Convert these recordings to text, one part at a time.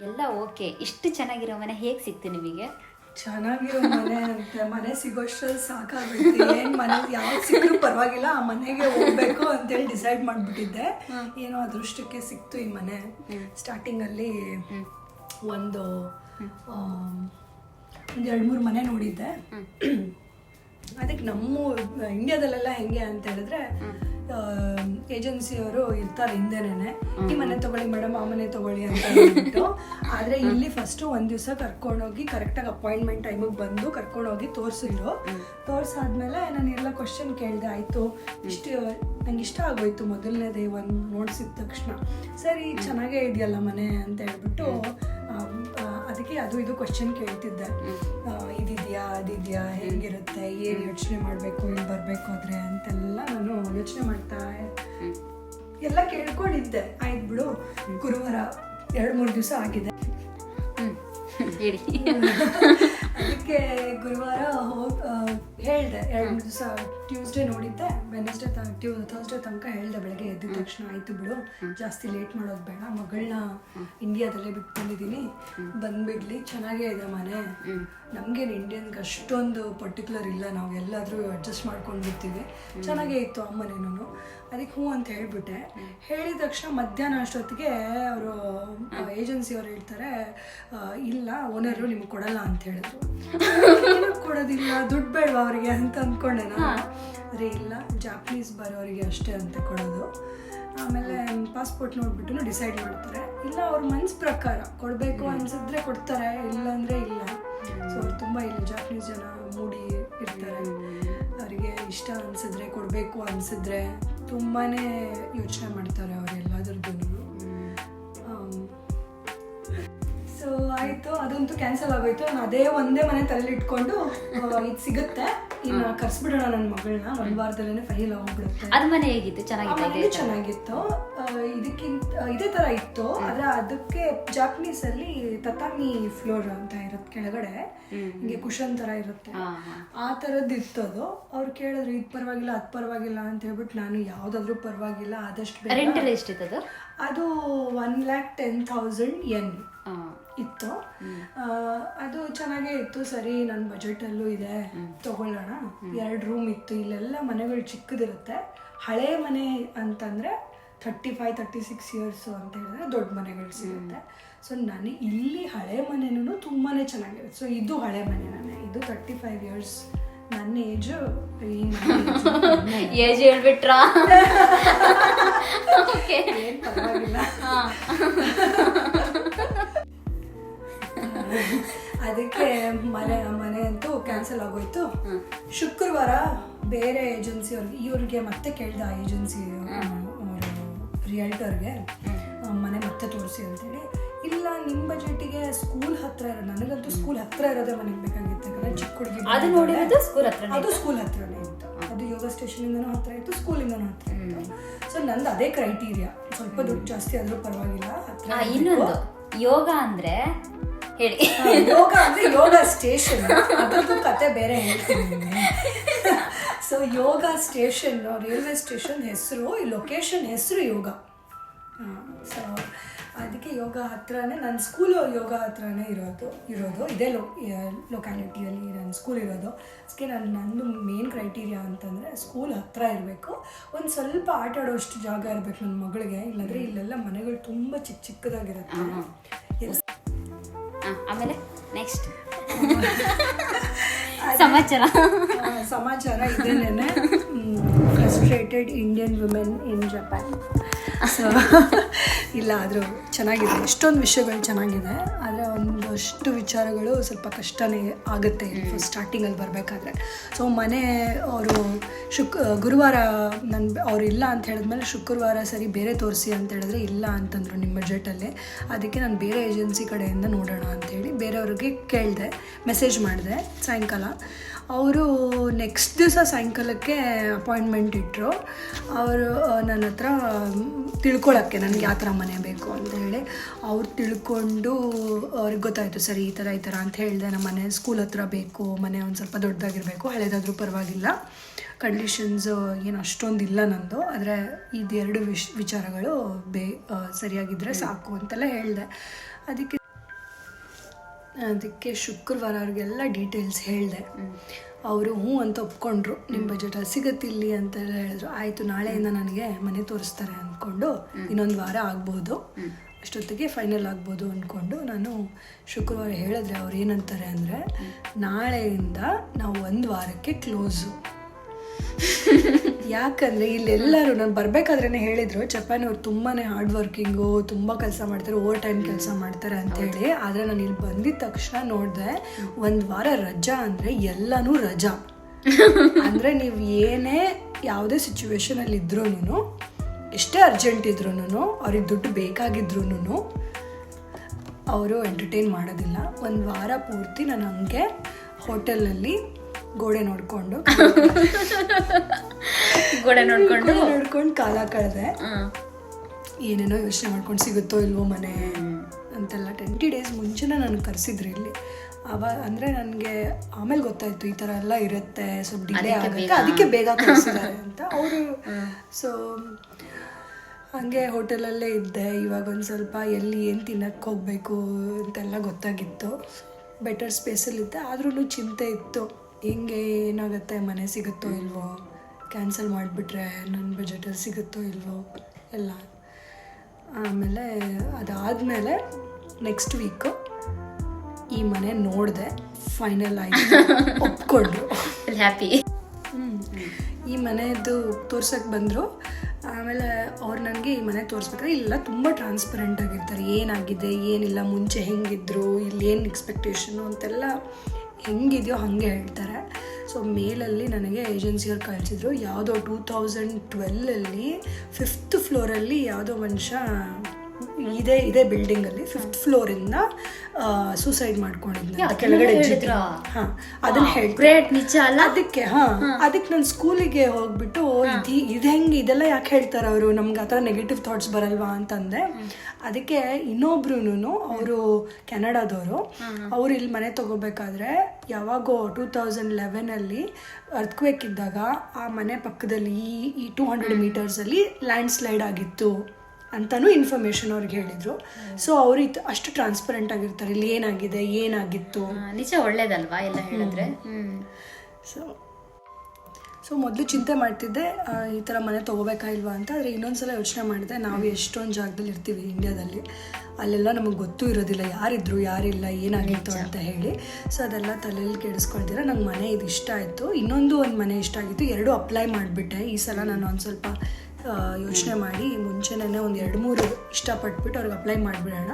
ಎಲ್ಲ ಓಕೆ. ಇಷ್ಟು ಚೆನ್ನಾಗಿರೋ ಮನೆ ಹೇಗೆ ಸಿಕ್ತು ನಿಮಗೆ? ಚೆನ್ನಾಗಿರೋ ಮನೆ ಅಂತ ಮನೆ ಸಿಗೋಷ್ಟ್ರಲ್ಲಿ ಸಾಕಾಗುತ್ತೆ ಏನು ಮನೆ ಯಾವ್ದು ಸಿಕ್ಕರೂ ಪರವಾಗಿಲ್ಲ ಆ ಮನೆಗೆ ಹೋಗ್ಬೇಕು ಅಂತೇಳಿ ಡಿಸೈಡ್ ಮಾಡ್ಬಿಟ್ಟಿದ್ದೆ. ಏನೋ ಅದೃಷ್ಟಕ್ಕೆ ಸಿಕ್ತು ಈ ಮನೆ. ಸ್ಟಾರ್ಟಿಂಗಲ್ಲಿ ಅಲ್ಲಿ ಒಂದು ಒಂದ್ ಎರಡ್ ಮೂರು ಮನೆ ನೋಡಿದ್ದೆ. ಅದಕ್ಕೆ ನಮ್ಮ ಇಂಡಿಯಾದಲ್ಲೆಲ್ಲ ಹೆಂಗೆ ಅಂತ ಹೇಳಿದ್ರೆ ಏಜೆನ್ಸಿಯವರು ಇರ್ತಾರೆ ಹಿಂದೆನೆ ಈ ಮನೆ ತಗೊಳ್ಳಿ ಮೇಡಮ್ ಆ ಮನೆ ತಗೊಳ್ಳಿ ಅಂತ ಹೇಳ್ಬಿಟ್ಟು. ಆದ್ರೆ ಇಲ್ಲಿ ಫಸ್ಟ್ ಒಂದ್ ದಿವಸ ಕರ್ಕೊಂಡೋಗಿ ಕರೆಕ್ಟಾಗಿ ಅಪಾಯಿಂಟ್ಮೆಂಟ್ ಟೈಮಿಗೆ ಬಂದು ಕರ್ಕೊಂಡೋಗಿ ತೋರಿಸಿದ್ರು. ತೋರ್ಸಾದ್ಮೇಲೆ ನಾನು ಎಲ್ಲ ಕ್ವಶನ್ ಕೇಳಿದೆ ಆಯ್ತು ಇಷ್ಟು ನಂಗೆ ಇಷ್ಟ ಆಗೋಯ್ತು ಮೊದಲನೇದೇ ಒಂದು ನೋಡ್ಸಿದ ತಕ್ಷಣ. ಸರಿ ಚೆನ್ನಾಗೇ ಇದೆಯಲ್ಲ ಮನೆ? ಅಂತ ಹೇಳ್ಬಿಟ್ಟು ಅದಕ್ಕೆ ಅದು ಇದು ಕ್ವಶನ್ ಕೇಳ್ತಿದ್ದೆ. ಇದಿದ್ಯಾ ಅದಿದ್ಯಾ ಹೇಗಿರುತ್ತೆ ಏನು ಯೋಚನೆ ಮಾಡಬೇಕು ಇಲ್ಲಿ ಬರಬೇಕು ಆದರೆ ಅಂತೆಲ್ಲ ನಾನು ಯೋಚನೆ ಮಾಡ್ತಾ ಎಲ್ಲ ಕೇಳ್ಕೊಂಡಿದ್ದೆ. ಆಯ್ತು ಬಿಡು ಗುರುವಾರ ಎರಡು ಮೂರು ದಿವಸ ಆಗಿದೆ. ಅದಕ್ಕೆ ಗುರುವಾರ ಹೋಗಿ ಹೇಳಿದೆ ಎರಡು ದಿವಸ ಟ್ಯೂಸ್ಡೇ ನೋಡಿದ್ದೆ ವೆನ್ಸ್ಡೇ ಟ್ಯೂ ಥರ್ಸ್ಡೇ ತನಕ ಹೇಳಿದೆ ಬೆಳಗ್ಗೆ ಎದ್ದ ತಕ್ಷಣ ಆಯ್ತು ಬಿಡು ಜಾಸ್ತಿ ಲೇಟ್ ಮಾಡೋದು ಬೇಡ ಮಗಳನ್ನ ಇಂಡಿಯಾದಲ್ಲೇ ಬಿಟ್ಟು ಬಂದಿದ್ದೀನಿ ಬಂದ್ಬಿಡ್ಲಿ ಚೆನ್ನಾಗೇ ಇದೆ ಮನೆ. ನಮ್ಗೇನು ಇಂಡಿಯನ್ಗೆ ಅಷ್ಟೊಂದು ಪರ್ಟಿಕ್ಯುಲರ್ ಇಲ್ಲ ನಾವು ಎಲ್ಲಾದರೂ ಅಡ್ಜಸ್ಟ್ ಮಾಡ್ಕೊಂಡು ಬಿಡ್ತೀವಿ ಚೆನ್ನಾಗೇ ಇತ್ತು ಆ ಮನೆನೂ ಅದಕ್ಕೆ ಹ್ಞೂ ಅಂತ ಹೇಳಿಬಿಟ್ಟೆ. ಹೇಳಿದ ತಕ್ಷಣ ಮಧ್ಯಾಹ್ನ ಅಷ್ಟೊತ್ತಿಗೆ ಅವರು ಏಜೆನ್ಸಿಯವ್ರು ಹೇಳ್ತಾರೆ ಇಲ್ಲ ಓನರು ನಿಮ್ಗೆ ಕೊಡಲ್ಲ ಅಂತ ಹೇಳಿದ್ರು. ಕೊಡೋದಿಲ್ಲ ದುಡ್ಡು ಬೇಡವಾ ಅವರಿಗೆ ಅಂತ ಅಂದ್ಕೊಂಡೆ ನಾನು. ಅರೆ ಇಲ್ಲ ಜಾಪನೀಸ್ ಬರೋರಿಗೆ ಅಷ್ಟೇ ಅಂತ ಕೊಡೋದು. ಆಮೇಲೆ ಪಾಸ್ಪೋರ್ಟ್ ನೋಡ್ಬಿಟ್ಟು ಡಿಸೈಡ್ ಮಾಡ್ತಾರೆ. ಇಲ್ಲ ಅವ್ರ ಮನ್ಸು ಪ್ರಕಾರ ಕೊಡಬೇಕು ಅನ್ಸಿದ್ರೆ ಕೊಡ್ತಾರೆ ಇಲ್ಲ ಅಂದರೆ ಇಲ್ಲ. ಸೊ ಅವ್ರು ತುಂಬ ಇಲ್ಲಿ ಜಾಪನೀಸ್ ಜನ ಮೂಡಿ ಇರ್ತಾರೆ. ಅವರಿಗೆ ಇಷ್ಟ ಅನ್ಸಿದ್ರೆ ಕೊಡಬೇಕು ಅನ್ಸಿದ್ರೆ ತುಂಬಾನೇ ಯೋಚನೆ ಮಾಡ್ತಾರೆ ಅವ್ರು ಎಲ್ಲದ್ರದ್ದು ಸೊ ಆಯಿತು ಅದಂತೂ ಕ್ಯಾನ್ಸಲ್ ಆಗೋಯ್ತು. ನಾನು ಅದೇ ಒಂದೇ ಮನೆ ತಲ್ಲಿಟ್ಕೊಂಡು ಇಟ್ಕೊಂಡು ಇದು ಸಿಗುತ್ತೆ. ಇನ್ನು ಕರ್ಸ್ಬಿಡೋಣ ನನ್ನ ಮಗಳನ್ನ ಒಂದು ವಾರದಲ್ಲೇ ಫೈಲ್ ಹೋಗ್ಬಿಡುತ್ತೆ ಅದು ಮನೆ ಹೇಗಿತ್ತು? ಚೆನ್ನಾಗಿತ್ತು ಚೆನ್ನಾಗಿತ್ತು. ಇದಕ್ಕಿಂತ ಇದೇ ಥರ ಇತ್ತು. ಆದರೆ ಅದಕ್ಕೆ ಜಾಪನೀಸಲ್ಲಿ ತತಾಮಿ ಫ್ಲೋರ್ ಅಂತ ಇರುತ್ತೆ ಕೆಳಗಡೆ. ಹಿಂಗೆ ಕುಶನ್ ಥರ ಇರುತ್ತೆ. ಆ ಥರದ್ದು ಇತ್ತು ಅದು. ಅವ್ರು ಕೇಳಿದ್ರು ಇದು ಪರವಾಗಿಲ್ಲ ಅದು ಪರವಾಗಿಲ್ಲ ಅಂತ ಹೇಳ್ಬಿಟ್ಟು ನಾನು ಯಾವುದಾದ್ರೂ ಪರವಾಗಿಲ್ಲ ಆದಷ್ಟು ರೆಂಟ್ ಎಷ್ಟಿತ್ತು ಅದು ಅದು ಒನ್ ಲ್ಯಾಕ್ ಟೆನ್ ಥೌಸಂಡ್ ಎನ್ ಇತ್ತು. ಅದು ಚೆನ್ನಾಗೇ ಇತ್ತು. ಸರಿ ನನ್ನ ಬಜೆಟಲ್ಲೂ ಇದೆ. ತಗೊಳ್ಳೋಣ. ಎರಡು ರೂಮ್ ಇತ್ತು. ಇಲ್ಲೆಲ್ಲ ಮನೆಗಳು ಚಿಕ್ಕದಿರುತ್ತೆ. ಹಳೆ ಮನೆ ಅಂತಂದರೆ thirty five thirty six years ಅಂತ ಹೇಳಿದ್ರೆ ದೊಡ್ಡ ಮನೆಗಳು ಸಿಗುತ್ತೆ. ಸೊ ನನಗೆ ಇಲ್ಲಿ ಹಳೆ ಮನೆನೂ ತುಂಬಾ ಚೆನ್ನಾಗಿರುತ್ತೆ ಸೊ ಇದು ಹಳೆ ಮನೆ ನಾನೇ. ಇದು ತರ್ಟಿ ಫೈವ್ ಇಯರ್ಸ್ ನನ್ನ ಏಜು ಈ ಏಜ್ ಹೇಳ್ಬಿಟ್ರಾ? ಏನು ಪರವಾಗಿಲ್ಲ. ಅದಕ್ಕೆ ಮನೆ ಮನೆ ಅಂತೂ ಕ್ಯಾನ್ಸಲ್ ಆಗೋಯ್ತು. ಶುಕ್ರವಾರ ಬೇರೆ ಏಜೆನ್ಸಿ ಅವ್ರಿಗೆ ಇವ್ರಿಗೆ ಮತ್ತೆ ಕೇಳ್ದ ಆ ಏಜೆನ್ಸಿ ರಿಯಲ್ಟರ್ಗೆ ಮನೆ ಮತ್ತೆ ತೋರಿಸಿ ಅಂತೇಳಿ. ಇಲ್ಲ ನಿಮ್ಮ ಬಜೆಟಿಗೆ ಸ್ಕೂಲ್ ಹತ್ರ ಇರೋ ನನಗಂತೂ ಸ್ಕೂಲ್ ಹತ್ರ ಇರೋದೇ ಮನೆಗೆ ಬೇಕಾಗಿತ್ತು ಯಾಕಂದ್ರೆ ಚಿಕ್ಕ ಹುಡುಗಿ ಅದು ನೋಡಿರೋದು ಸ್ಕೂಲ್ ಹತ್ರ ಅದು ಸ್ಕೂಲ್ ಹತ್ರನೇ ಇತ್ತು. ಅದು ಯೋಗ ಸ್ಟೇಷನಿಂದನೂ ಹತ್ರ ಇತ್ತು ಸ್ಕೂಲಿಂದನೂ ಹತ್ರ ಇತ್ತು. ಸೊ ನಂದು ಅದೇ ಕ್ರೈಟೀರಿಯಾ ಸ್ವಲ್ಪ ದುಡ್ಡು ಜಾಸ್ತಿ ಆದರೂ ಪರವಾಗಿಲ್ಲ ಹತ್ರ ಇನ್ನೊಂದು ಯೋಗ ಅಂದ್ರೆ ಹೇಳಿ. ಯೋಗ ಅಂದ್ರೆ ಯೋಗ ಸ್ಟೇಷನ್ ಅದರದ್ದು ಕತೆ ಬೇರೆ ಹೇಳ್ತೀನಿ ಸೊ ಯೋಗ ಸ್ಟೇಷನ್ ರೈಲ್ವೆ ಸ್ಟೇಷನ್ ಹೆಸರು ಈ ಲೊಕೇಶನ್ ಹೆಸರು ಯೋಗ. ಸೊ ಅದಕ್ಕೆ ಯೋಗ ಹತ್ರನೇ ನನ್ನ ಸ್ಕೂಲು ಯೋಗ ಹತ್ರನೇ ಇರೋದು ಇರೋದು ಇದೇ ಲೊ ಲೊಕ್ಯಾಲಿಟಿಯಲ್ಲಿ ನನ್ನ ಸ್ಕೂಲ್ ಇರೋದು. ಅದಕ್ಕೆ ನನ್ನ ನಂದು ಮೇನ್ ಕ್ರೈಟೀರಿಯಾ ಅಂತಂದರೆ ಸ್ಕೂಲ್ ಹತ್ರ ಇರಬೇಕು. ಒಂದು ಸ್ವಲ್ಪ ಆಟ ಆಡೋಷ್ಟು ಜಾಗ ಇರಬೇಕು ನನ್ನ ಮಗಳಿಗೆ. ಇಲ್ಲಾಂದರೆ ಇಲ್ಲೆಲ್ಲ ಮನೆಗಳು ತುಂಬ ಚಿಕ್ಕ ಚಿಕ್ಕದಾಗಿರುತ್ತೆ. ಆಮೇಲೆ ನೆಕ್ಸ್ಟ್ ಸಮಾಚಾರ. ಸಮಾಚಾರ ಇದೇನೇನೆ? Frustrated Indian women in Japan so ಇಲ್ಲ ಆದರೂ ಚೆನ್ನಾಗಿದೆ. ಎಷ್ಟೊಂದು ವಿಷಯಗಳು ಚೆನ್ನಾಗಿದೆ. ಆದರೆ ಒಂದಷ್ಟು ವಿಚಾರಗಳು ಸ್ವಲ್ಪ ಕಷ್ಟನೇ ಆಗುತ್ತೆ ಫಸ್ಟ್ ಸ್ಟಾರ್ಟಿಂಗಲ್ಲಿ ಬರಬೇಕಾದ್ರೆ. ಸೊ ಮನೆ ಅವರು ಶುಕ್ ಗುರುವಾರ ನನ್ನ ಅವ್ರು ಇಲ್ಲ ಅಂತ ಹೇಳಿದ್ಮೇಲೆ ಶುಕ್ರವಾರ ಸರಿ ಬೇರೆ ತೋರಿಸಿ ಅಂತ ಹೇಳಿದ್ರೆ ಇಲ್ಲ ಅಂತಂದರು ನಿಮ್ಮ ಬಜೆಟಲ್ಲಿ. ಅದಕ್ಕೆ ನಾನು ಬೇರೆ ಏಜೆನ್ಸಿ ಕಡೆಯಿಂದ ನೋಡೋಣ ಅಂಥೇಳಿ ಬೇರೆಯವ್ರಿಗೆ ಕೇಳಿದೆ ಮೆಸೇಜ್ ಮಾಡಿದೆ ಸಾಯಂಕಾಲ. ಅವರು ನೆಕ್ಸ್ಟ್ ದಿವಸ ಸಾಯಂಕಾಲಕ್ಕೆ ಅಪಾಯಿಂಟ್ಮೆಂಟ್ ಇಟ್ಟರು ಅವರು ನನ್ನ ಹತ್ರ ತಿಳ್ಕೊಳ್ಳೋಕ್ಕೆ ನನಗೆ ಯಾವ ಥರ ಮನೆ ಬೇಕು ಅಂತ. ಅವ್ರು ತಿಳ್ಕೊಂಡು ಅವ್ರಿಗೆ ಗೊತ್ತಾಯಿತು, ಸರಿ ಈ ಥರ ಈ ಥರ ಅಂತ ಹೇಳಿದೆ, ನಮ್ಮ ಮನೆ ಸ್ಕೂಲ್ ಹತ್ರ ಬೇಕು, ಮನೆ ಒಂದು ಸ್ವಲ್ಪ ದೊಡ್ಡದಾಗಿರಬೇಕು, ಹಳೇದಾದರೂ ಪರವಾಗಿಲ್ಲ. ಕಂಡೀಷನ್ಸ್ ಏನು ಅಷ್ಟೊಂದು ಇಲ್ಲ ನಂದು, ಆದರೆ ಇದೆರಡು ವಿಶ್, ವಿಚಾರಗಳು ಬೇ ಸರಿಯಾಗಿದ್ದರೆ ಸಾಕು ಅಂತೆಲ್ಲ ಹೇಳಿದೆ. ಅದಕ್ಕೆ ಅದಕ್ಕೆ ಶುಕ್ರವಾರ ಅವ್ರಿಗೆಲ್ಲ ಡೀಟೇಲ್ಸ್ ಹೇಳಿದೆ. ಅವರು ಹ್ಞೂ ಅಂತ ಒಪ್ಕೊಂಡ್ರು ನಿಮ್ಮ ಬಜೆಟ್ ಸಿಗತ್ತಿಲ್ಲಿ ಅಂತೆಲ್ಲ ಹೇಳಿದ್ರು. ಆಯಿತು, ನಾಳೆಯಿಂದ ನನಗೆ ಮನೆ ತೋರಿಸ್ತಾರೆ ಅಂದ್ಕೊಂಡು ಇನ್ನೊಂದು ವಾರ ಆಗ್ಬೋದು. ಅಷ್ಟೊತ್ತಿಗೆ ಫೈನಲ್ ಆಗ್ಬೋದು ಅಂದ್ಕೊಂಡು ನಾನು ಶುಕ್ರವಾರ ಹೇಳಿದ್ರೆ ಅವ್ರು ಏನಂತಾರೆ ಅಂದರೆ, ನಾಳೆಯಿಂದ ನಾವು ಒಂದು ವಾರಕ್ಕೆ ಕ್ಲೋಸು ಯಾಕಂದರೆ ಇಲ್ಲೆಲ್ಲರೂ ನಾನು ಬರಬೇಕಾದ್ರೇ ಹೇಳಿದರು, ಜಪಾನ್ ಅವ್ರು ತುಂಬಾ ಹಾರ್ಡ್ ವರ್ಕಿಂಗು ತುಂಬ ಕೆಲಸ ಮಾಡ್ತಾರೆ ಓವರ್ ಟೈಮ್ ಕೆಲಸ ಮಾಡ್ತಾರೆ ಆದರೆ ಆದ್ರೆ ನಾನು ಇಲ್ಲಿ ಬಂದಿದ್ದ ತಕ್ಷಣ ನೋಡಿದೆ, ಒಂದು ವಾರ ರಜಾ ಅಂದರೆ ಎಲ್ಲನೂ ರಜಾ. ಅಂದರೆ ನೀವು ಏನೇ ಯಾವುದೇ ಸಿಚುವೇಶನಲ್ಲಿ ಇದ್ರೂ ಎಷ್ಟೇ ಅರ್ಜೆಂಟ್ ಇದ್ರೂ ಅವ್ರಿಗೆ ದುಡ್ಡು ಬೇಕಾಗಿದ್ರೂ ಅವರು ಎಂಟರ್ಟೈನ್ ಮಾಡೋದಿಲ್ಲ. ಒಂದು ವಾರ ಪೂರ್ತಿ ನಾನು ಹಂಗೆ ಹೋಟೆಲಲ್ಲಿ ಗೋಡೆ ನೋಡಿಕೊಂಡು ಗೋಡೆ ನೋಡ್ಕೊಂಡು? ನೋಡ್ಕೊಂಡು ಕಾಲ ಕಳೆದೆ. ಏನೇನೋ ಯೋಚನೆ ಮಾಡ್ಕೊಂಡು ಸಿಗುತ್ತೋ ಇಲ್ವೋ ಮನೆ ಅಂತೆಲ್ಲ ಟ್ವೆಂಟಿ ಡೇಸ್ ಮುಂಚೆನೇ ನಾನು ಕರೆಸಿದ್ರು ಇಲ್ಲಿ. ಅವಾಗ ಅಂದರೆ ನನಗೆ ಆಮೇಲೆ ಗೊತ್ತಾಯ್ತು ಈ ಥರ ಎಲ್ಲ ಇರುತ್ತೆ ಸ್ವಲ್ಪ ಡಿಲೇ ಆಗುತ್ತೆ ಅದಕ್ಕೆ ಬೇಗ ಕಳಿಸಿದ್ದಾರೆ ಅಂತ. ಅವರು ಸೊ ಹಂಗೆ ಹೋಟೆಲಲ್ಲೇ ಇದ್ದೆ. ಇವಾಗ ಒಂದು ಸ್ವಲ್ಪ ಎಲ್ಲಿ ಏನು ತಿನ್ನಕ್ಕೆ ಹೋಗಬೇಕು ಅಂತೆಲ್ಲ ಗೊತ್ತಾಗಿತ್ತು. ಬೆಟರ್ ಸ್ಪೇಸಲ್ಲಿದ್ದೆ ಆದ್ರೂ ಚಿಂತೆ ಇತ್ತು. ಹೆಂಗೆ ಏನಾಗುತ್ತೆ ಮನೆ ಸಿಗುತ್ತೋ ಇಲ್ವೋ? ಕ್ಯಾನ್ಸಲ್ ಮಾಡಿಬಿಟ್ರೆ ನನ್ನ ಬಜೆಟಲ್ಲಿ ಸಿಗುತ್ತೋ ಇಲ್ವೋ? ಎಲ್ಲ. ಆಮೇಲೆ ಅದಾದಮೇಲೆ ನೆಕ್ಸ್ಟ್ ವೀಕು ಈ ಮನೆ ನೋಡಿದೆ. ಫೈನಲ್ ಆಯಿತು. ಒಪ್ಕೊಂಡು ಹ್ಯಾಪಿ ಹ್ಮ್. ಈ ಮನೆಯದ್ದು ತೋರ್ಸಕ್ಕೆ ಬಂದರು. ಆಮೇಲೆ ಅವ್ರು ನನಗೆ ಈ ಮನೆ ತೋರಿಸ್ಬೇಕಾದ್ರೆ ಇಲ್ಲ ತುಂಬ ಟ್ರಾನ್ಸ್ಪರೆಂಟ್ ಆಗಿರ್ತಾರೆ. ಏನಾಗಿದೆ, ಏನಿಲ್ಲ, ಮುಂಚೆ ಹೆಂಗಿದ್ರು, ಇಲ್ಲಿ ಏನು ಎಕ್ಸ್ಪೆಕ್ಟೇಷನು ಅಂತೆಲ್ಲ ಹೆಂಗಿದೆಯೋ ಹಾಗೆ ಹೇಳ್ತಾರೆ. ಸೊ ಮೇಲಲ್ಲಿ ನನಗೆ ಏಜೆನ್ಸಿಯವ್ರು ಕಳಿಸಿದ್ರು. ಯಾವುದೋ ಟೂ ತೌಸಂಡ್ ಟ್ವೆಲ್ಲಲ್ಲಿ ಫಿಫ್ತ್ ಫ್ಲೋರಲ್ಲಿ ಯಾವುದೋ ಮನುಷ್ಯ ಇದೇ ಇದೇ ಬಿಲ್ಡಿಂಗಲ್ಲಿ ಫಿಫ್ತ್ ಫ್ಲೋರ್ ಇಂದ ಸೂಸೈಡ್ ಮಾಡ್ಕೊಂಡಿದ್ದೆ ಕೆಳಗಡೆ? ಹಾ ಅದನ್ನ ಹೇಳ್ತಾರೆ ಗ್ರೇಟ್ ನಿಜ ಅಲ್ಲ? ಅದಕ್ಕೆ ಹಾ ಅದಕ್ಕೆ ನಾನು ಸ್ಕೂಲಿಗೆ ಹೋಗ್ಬಿಟ್ಟು ಇದು ಹೆಂಗ್ ಹೆಂಗೆ ಇದೆಲ್ಲ ಯಾಕೆ ಹೇಳ್ತಾರೆ ಅವರು? ನಮ್ಗೆ ಆತರ ಥರ ನೆಗೆಟಿವ್ ಥಾಟ್ಸ್ ಬರಲ್ವಾ ಅಂತಂದೆ. ಅದಕ್ಕೆ ಇನ್ನೊಬ್ರು ಅವರು ಕೆನಡಾದವರು ಅವ್ರು ಇಲ್ಲಿ ಮನೆ ತಗೋಬೇಕಾದ್ರೆ ಯಾವಾಗೋ ಟೂ ತೌಸಂಡ್ ಲೆವೆನಲ್ಲಿ ಅರ್ತ್ಕ್ವೇಕ್ ಇದ್ದಾಗ ಆ ಮನೆ ಪಕ್ಕದಲ್ಲಿ ಈ ಈ ಟೂ ಹಂಡ್ರೆಡ್ ಮೀಟರ್ಸಲ್ಲಿ ಲ್ಯಾಂಡ್ ಸ್ಲೈಡ್ ಆಗಿತ್ತು. ಅಂತಾನು ಇನ್ಫಾರ್ಮೇಶನ್ ಅವ್ರಿಗೆ ಹೇಳಿದ್ರು. ಸೊ ಅವ್ರು ಇತ್- ಅಷ್ಟು ಟ್ರಾನ್ಸ್ಪರೆಂಟ್ ಆಗಿರ್ತಾರೆ. ಇಲ್ಲಿ ಏನಾಗಿದೆ ಏನಾಗಿತ್ತು? ನಿಜ ಒಳ್ಳೇದಲ್ವಾ ಎಲ್ಲ ಹೇಳಿದ್ರೆ? ಸೊ ಸೊ ಮೊದಲು ಚಿಂತೆ ಮಾಡ್ತಿದ್ದೆ ಈ ಥರ ಮನೆ ತೊಗೋಬೇಕಾ ಇಲ್ವಾ ಅಂತ. ಆದರೆ ಇನ್ನೊಂದ್ಸಲ ಯೋಚನೆ ಮಾಡಿದೆ ನಾವು ಎಷ್ಟೊಂದು ಜಾಗದಲ್ಲಿ ಇರ್ತೀವಿ ಇಂಡಿಯಾದಲ್ಲಿ ಅಲ್ಲೆಲ್ಲ ನಮಗೆ ಗೊತ್ತೂ ಇರೋದಿಲ್ಲ ಯಾರಿದ್ರು ಯಾರಿಲ್ಲ ಏನಾಗಿತ್ತು ಅಂತ ಹೇಳಿ. ಸೊ ಅದೆಲ್ಲ ತಲೆಯಲ್ಲಿ ಕೆಡಿಸ್ಕೊಳ್ತೀರ? ನಂಗೆ ಮನೆ ಇದು ಇಷ್ಟ ಆಯಿತು. ಇನ್ನೊಂದು ಒಂದು ಮನೆ ಇಷ್ಟ ಆಗಿತ್ತು. ಎರಡು ಅಪ್ಲೈ ಮಾಡಿಬಿಟ್ಟೆ. ಈ ಸಲ ನಾನು ಒಂದು ಸ್ವಲ್ಪ ಯೋಚನೆ ಮಾಡಿ ಮುಂಚೆನೇ ಒಂದು ಎರಡು ಮೂರು ಇಷ್ಟಪಟ್ಬಿಟ್ಟು ಅವ್ರಿಗೆ ಅಪ್ಲೈ ಮಾಡಿಬಿಡೋಣ.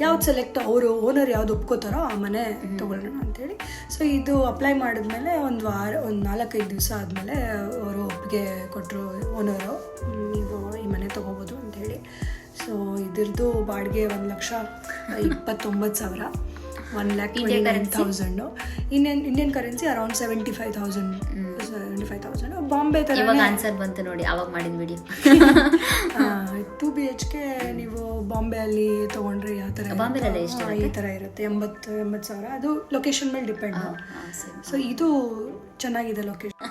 ಯಾವ್ದು ಸೆಲೆಕ್ಟ್ ಅವರು ಓನರ್ ಯಾವ್ದು ಒಪ್ಕೋತಾರೋ ಆ ಮನೆ ತೊಗೊಳೋಣ ಅಂತೇಳಿ. ಸೊ ಇದು ಅಪ್ಲೈ ಮಾಡಿದ್ಮೇಲೆ ಒಂದು ವಾರ ಒಂದು ನಾಲ್ಕೈದು ದಿವಸ ಆದಮೇಲೆ ಅವರು ಒಪ್ಪಿಗೆ ಕೊಟ್ಟರು ಓನರು ನೀವು ಈ ಮನೆ ತೊಗೋಬೋದು ಅಂತೇಳಿ. ಸೊ ಇದ್ರದ್ದು ಬಾಡಿಗೆ ಒಂದು ಲಕ್ಷ ಇಪ್ಪತ್ತೊಂಬತ್ತು ಸಾವಿರ. One lakh nine thousand Indian Indian currency around seventy five thousand seventy five thousand Bombay ಥರ ಇವಾಗ ಆನ್ಸರ್ ಬಂತು ನೋಡಿ ಅವಾಗ ಮಾಡಿದ video two B H K ನೀವು ಬಾಂಬೆ ಅಲ್ಲಿ ತಗೊಂಡ್ರೆ ಯಾವ ಥರ? ಈ ಥರ ಇರುತ್ತೆ ಎಂಬತ್ತು ಎಂಬತ್ತು ಸಾವಿರ. ಅದು ಲೊಕೇಶನ್ ಮೇಲೆ ಡಿಪೆಂಡ್ ಸೊ ಇದು ಚೆನ್ನಾಗಿದೆ ಲೊಕೇಶನ್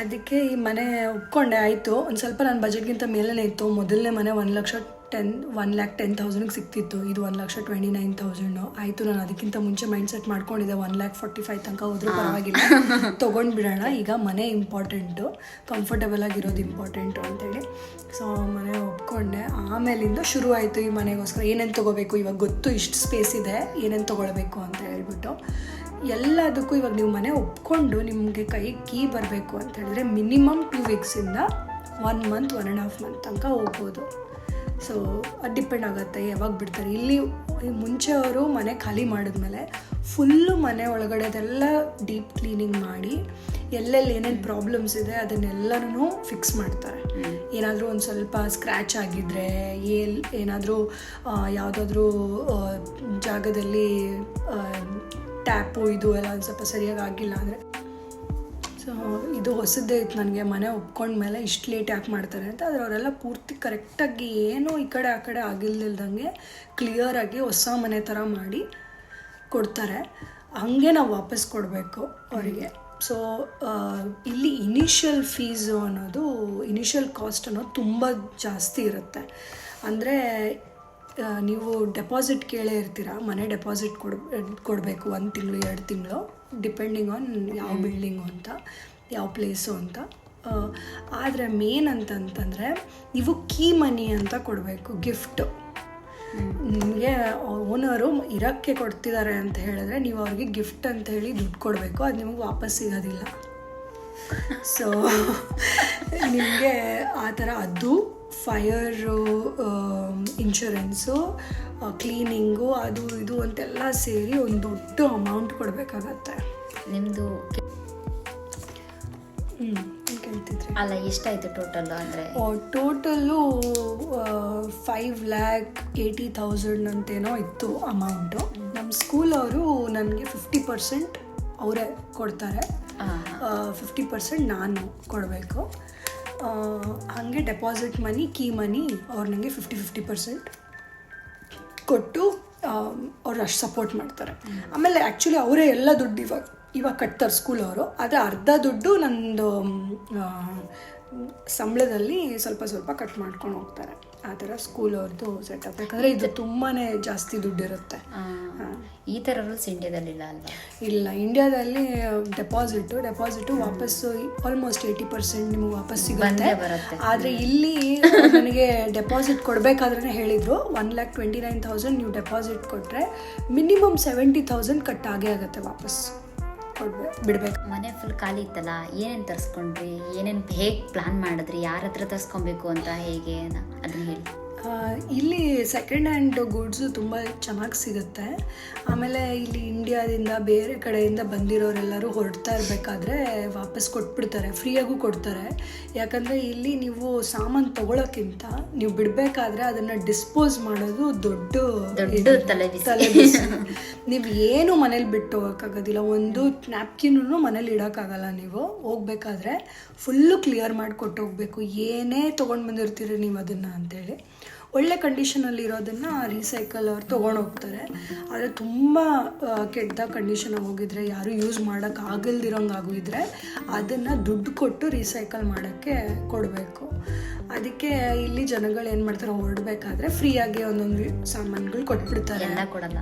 ಅದಕ್ಕೆ ಈ ಮನೆ ಒಪ್ಕೊಂಡೆ ಆಯಿತು. ಒಂದು ಸ್ವಲ್ಪ ನನ್ನ ಬಜೆಟ್ಗಿಂತ ಮೇಲೇ ಇತ್ತು. ಮೊದಲನೇ ಮನೆ ಒಂದು ಲಕ್ಷ ಟೆನ್ ಒನ್ ಲ್ಯಾಕ್ ಟೆನ್ ತೌಸಂಡ್ಗೆ ಸಿಕ್ತಿತ್ತು. ಇದು ಒಂದು ಲಕ್ಷ ಟ್ವೆಂಟಿ ನೈನ್ ತೌಸಂಡು ಆಯಿತು ನಾನು ಅದಕ್ಕಿಂತ ಮುಂಚೆ ಮೈಂಡ್ ಸೆಟ್ ಮಾಡ್ಕೊಂಡಿದ್ದೆ. ಒನ್ ಲ್ಯಾಕ್ ಫಾರ್ಟಿ ಫೈವ್ ತನಕ ಹೋದ್ರೂ ಪರವಾಗಿಲ್ಲ. ತೊಗೊಂಡ್ಬಿಡೋಣ. ಈಗ ಮನೆ ಇಂಪಾರ್ಟೆಂಟು ಕಂಫರ್ಟಬಲ್ ಆಗಿರೋದು ಇಂಪಾರ್ಟೆಂಟು ಅಂತೇಳಿ. ಸೊ ಮನೆ ಒಪ್ಕೊಂಡೆ. ಆಮೇಲಿಂದ ಶುರು ಆಯಿತು ಈ ಮನೆಗೋಸ್ಕರ. ಏನೇನು ತೊಗೋಬೇಕು? ಇವಾಗ ಗೊತ್ತು ಇಷ್ಟು ಸ್ಪೇಸ್ ಇದೆ. ಏನೇನು ತೊಗೊಳ್ಬೇಕು ಅಂತ ಹೇಳ್ಬಿಟ್ಟು. ಎಲ್ಲದಕ್ಕೂ ಇವಾಗ ನೀವು ಮನೆ ಒಪ್ಕೊಂಡು ನಿಮಗೆ ಕೈ ಕೀ ಬರಬೇಕು ಅಂತ ಹೇಳಿದ್ರೆ minimum two ವೀಕ್ಸಿಂದ one month one and half month ತನಕ ಹೋಗ್ಬೋದು. ಸೊ ಅದು ಡಿಪೆಂಡ್ ಆಗುತ್ತೆ ಯಾವಾಗ ಬಿಡ್ತಾರೆ. ಇಲ್ಲಿ ಮುಂಚೆ ಅವರು ಮನೆ ಖಾಲಿ ಮಾಡಿದ್ಮೇಲೆ ಫುಲ್ಲು ಮನೆ ಒಳಗಡೆದೆಲ್ಲ ಡೀಪ್ ಕ್ಲೀನಿಂಗ್ ಮಾಡಿ ಎಲ್ಲೆಲ್ಲಿ ಏನೇನು ಪ್ರಾಬ್ಲಮ್ಸ್ ಇದೆ ಅದನ್ನೆಲ್ಲನೂ ಫಿಕ್ಸ್ ಮಾಡ್ತಾರೆ. ಏನಾದರೂ ಒಂದು ಸ್ವಲ್ಪ ಸ್ಕ್ರ್ಯಾಚ್ ಆಗಿದ್ರೆ ಏಲ್ ಏನಾದರೂ ಯಾವುದಾದ್ರೂ ಜಾಗದಲ್ಲಿ ಟ್ಯಾಪು ಇದು ಎಲ್ಲ ಒಂದು ಸ್ವಲ್ಪ ಸರಿಯಾಗಿ ಆಗಿಲ್ಲ ಅಂದರೆ ಸೊ ಇದು ಹೊಸದೇ ಇತ್ತು ನನಗೆ. ಮನೆ ಒಪ್ಕೊಂಡ್ಮೇಲೆ ಇಷ್ಟು ಲೇಟ್ ಯಾಕೆ ಮಾಡ್ತಾರೆ ಅಂತ. ಆದರೆ ಅವರೆಲ್ಲ ಪೂರ್ತಿ ಕರೆಕ್ಟಾಗಿ ಏನೂ ಈ ಕಡೆ ಆ ಕಡೆ ಆಗಿಲ್ದಿಲ್ದಂಗೆ ಕ್ಲಿಯರಾಗಿ ಹೊಸ ಮನೆ ಥರ ಮಾಡಿ ಕೊಡ್ತಾರೆ. ಹಾಗೆ ನಾವು ವಾಪಸ್ ಕೊಡಬೇಕು ಅವರಿಗೆ. ಸೊ ಇಲ್ಲಿ ಇನಿಷಿಯಲ್ ಫೀಸು ಅನ್ನೋದು ಇನಿಷಿಯಲ್ ಕಾಸ್ಟ್ ಅನ್ನೋದು ತುಂಬ ಜಾಸ್ತಿ ಇರುತ್ತೆ. ಅಂದರೆ ನೀವು ಡೆಪಾಸಿಟ್ ಕೇಳೇ ಇರ್ತೀರ? ಮನೆ ಡೆಪಾಸಿಟ್ ಕೊಡ್, ಕೊಡಬೇಕು ಒಂದು ತಿಂಗಳು, ಎರಡು ತಿಂಗಳು. ಡಿಪೆಂಡಿಂಗ್ ಆನ್ ಯಾವ ಬಿಲ್ಡಿಂಗು ಅಂತ ಯಾವ ಪ್ಲೇಸು ಅಂತ. ಆದರೆ ಮೇನ್ ಅಂತಂತಂದರೆ ನೀವು ಕೀ ಮನಿ ಅಂತ ಕೊಡಬೇಕು ಗಿಫ್ಟು ನಿಮಗೆ ಓನರು ಇರೋಕ್ಕೆ ಕೊಡ್ತಿದ್ದಾರೆ ಅಂತ ಹೇಳಿದ್ರೆ ನೀವು ಅವ್ರಿಗೆ ಗಿಫ್ಟ್ ಅಂತ ಹೇಳಿ ದುಡ್ಡು ಕೊಡಬೇಕು ಅದು ನಿಮಗೆ ವಾಪಸ್ ಸಿಗೋದಿಲ್ಲ. ಸೊ ನಿಮಗೆ ಆ ಥರ ಅದು ಫೈರು ಇನ್ಶೂರೆನ್ಸು ಕ್ಲೀನಿಂಗು ಅದು ಇದು ಅಂತೆಲ್ಲ ಸೇರಿ ಒಂದು ದೊಡ್ಡ ಅಮೌಂಟ್ ಕೊಡಬೇಕಾಗತ್ತೆ. ನಿಮ್ಮದು ಹ್ಞೂ ಕೇಳ್ತಿದ್ರಿ? ಅಲ್ಲ ಎಷ್ಟಾಯಿತು ಟೋಟಲ್ ಅಂದರೆ? Total five lakh eighty thousand ಅಂತೇನೋ ಇತ್ತು ಅಮೌಂಟು ನಮ್ಮ ಸ್ಕೂಲ್ ಅವರು ನನಗೆ ಫಿಫ್ಟಿ ಪರ್ಸೆಂಟ್ ಅವರೇ ಕೊಡ್ತಾರೆ. ಫಿಫ್ಟಿ ಪರ್ಸೆಂಟ್ ನಾನು ಕೊಡಬೇಕು. ಹಾಗೆ ಡೆಪಾಸಿಟ್ ಮನಿ ಕೀ ಮನಿ ಅವ್ರು ನನಗೆ ಫಿಫ್ಟಿ ಫಿಫ್ಟಿ ಪರ್ಸೆಂಟ್ ಕೊಟ್ಟು ಅವ್ರು ಅಷ್ಟು ಸಪೋರ್ಟ್ ಮಾಡ್ತಾರೆ. ಆಮೇಲೆ ಆ್ಯಕ್ಚುಲಿ ಅವರೇ ಎಲ್ಲ ದುಡ್ಡು ಇವಾಗ ಇವಾಗ ಕಟ್ತಾರೆ ಸ್ಕೂಲ್ ಅವರು. ಆದರೆ ಅರ್ಧ ದುಡ್ಡು ನಂದು ಸಂಬಳದಲ್ಲಿ ಸ್ವಲ್ಪ ಸ್ವಲ್ಪ ಕಟ್ ಮಾಡ್ಕೊಂಡು ಹೋಗ್ತಾರೆ. ಆ ಥರ ಸ್ಕೂಲ್ ಅವ್ರದ್ದು ಸೆಟಪ್ ಯಾಕಂದರೆ ಇದು ತುಂಬಾ ಜಾಸ್ತಿ ದುಡ್ಡಿರುತ್ತೆ. ಇರುತ್ತೆ ಈ ಥರ ರೂಲ್ಸ್ ಇಂಡಿಯಾದಲ್ಲಿಲ್ಲ ಅಲ್ವಾ? ಇಲ್ಲ ಇಂಡಿಯಾದಲ್ಲಿ ಡೆಪಾಸಿಟು ಡೆಪಾಸಿಟು ವಾಪಸ್ಸು ಆಲ್ಮೋಸ್ಟ್ ಏಯ್ಟಿ ಪರ್ಸೆಂಟ್ ನಿಮಗೆ ವಾಪಸ್ ಸಿಗುತ್ತೆ. ಆದರೆ ಇಲ್ಲಿ ನನಗೆ ಡೆಪಾಸಿಟ್ ಕೊಡಬೇಕಾದ್ರೆ ಹೇಳಿದರು one lakh twenty nine thousand ನೀವು ಡೆಪಾಸಿಟ್ ಕೊಟ್ಟರೆ ಮಿನಿಮಮ್ ಸೆವೆಂಟಿ ತೌಸಂಡ್ ಕಟ್ ಆಗೇ ಆಗುತ್ತೆ ವಾಪಸ್. ಕೊಡ್ಬೇಕು ಬಿಡಬೇಕು. ಮನೆ ಫುಲ್ ಖಾಲಿ ಇತ್ತಲ್ಲ ಏನೇನ್ ತರ್ಸ್ಕೊಂಡ್ರಿ? ಏನೇನ್ ಹೇಗೆ ಪ್ಲಾನ್ ಮಾಡಿದ್ರಿ? ಯಾರ ಹತ್ರ ತರ್ಸ್ಕೊಬೇಕು ಅಂತ ಹೇಗೆ ಅದನ್ನ ಹೇಳಿ. ಇಲ್ಲಿ ಸೆಕೆಂಡ್ ಹ್ಯಾಂಡ್ ಗೂಡ್ಸು ತುಂಬ ಚೆನ್ನಾಗಿ ಸಿಗುತ್ತೆ. ಆಮೇಲೆ ಇಲ್ಲಿ ಇಂಡಿಯಾದಿಂದ ಬೇರೆ ಕಡೆಯಿಂದ ಬಂದಿರೋರೆಲ್ಲರೂ ಹೊರಡ್ತಾ ಇರಬೇಕಾದ್ರೆ ವಾಪಸ್ ಕೊಟ್ಬಿಡ್ತಾರೆ ಫ್ರೀಯಾಗೂ ಕೊಡ್ತಾರೆ. ಯಾಕಂದರೆ ಇಲ್ಲಿ ನೀವು ಸಾಮಾನು ತಗೊಳ್ಳೋಕ್ಕಿಂತ ನೀವು ಬಿಡಬೇಕಾದ್ರೆ ಅದನ್ನು ಡಿಸ್ಪೋಸ್ ಮಾಡೋದು ದೊಡ್ಡ. ನೀವು ಏನು ಮನೇಲಿ ಬಿಟ್ಟು ಹೋಗೋಕ್ಕಾಗೋದಿಲ್ಲ. ಒಂದು ನ್ಯಾಪ್ಕಿನೂ ಮನೇಲಿ ಇಡೋಕ್ಕಾಗಲ್ಲ ನೀವು. ಹೋಗ್ಬೇಕಾದ್ರೆ ಫುಲ್ಲು ಕ್ಲಿಯರ್ ಮಾಡಿ ಕೊಟ್ಟು ಹೋಗಬೇಕು. ಏನೇ ತೊಗೊಂಡು ಬಂದಿರ್ತೀರಿ ನೀವು ಅದನ್ನು ಅಂತೇಳಿ. ಒಳ್ಳೆ ಕಂಡೀಷನಲ್ಲಿರೋದನ್ನು ರೀಸೈಕಲ್ ಅವ್ರು ತೊಗೊಂಡು ಹೋಗ್ತಾರೆ. ಆದರೆ ತುಂಬ ಕೆಟ್ಟ ಕಂಡೀಷನಾಗಿ ಹೋಗಿದ್ರೆ, ಯಾರು ಯೂಸ್ ಮಾಡೋಕ್ಕೆ ಆಗಲ್ದಿರೋಂಗೆ ಅದನ್ನು ದುಡ್ಡು ಕೊಟ್ಟು ರೀಸೈಕಲ್ ಮಾಡೋಕ್ಕೆ ಕೊಡಬೇಕು. ಅದಕ್ಕೆ ಇಲ್ಲಿ ಜನಗಳು ಏನು ಮಾಡ್ತಾರೆ, ಹೊರಡಬೇಕಾದ್ರೆ ಫ್ರೀಯಾಗಿ ಒಂದೊಂದು ಸಾಮಾನುಗಳು ಕೊಟ್ಬಿಡ್ತಾರೆ. ಎಲ್ಲ ಕೊಡಲ್ಲ.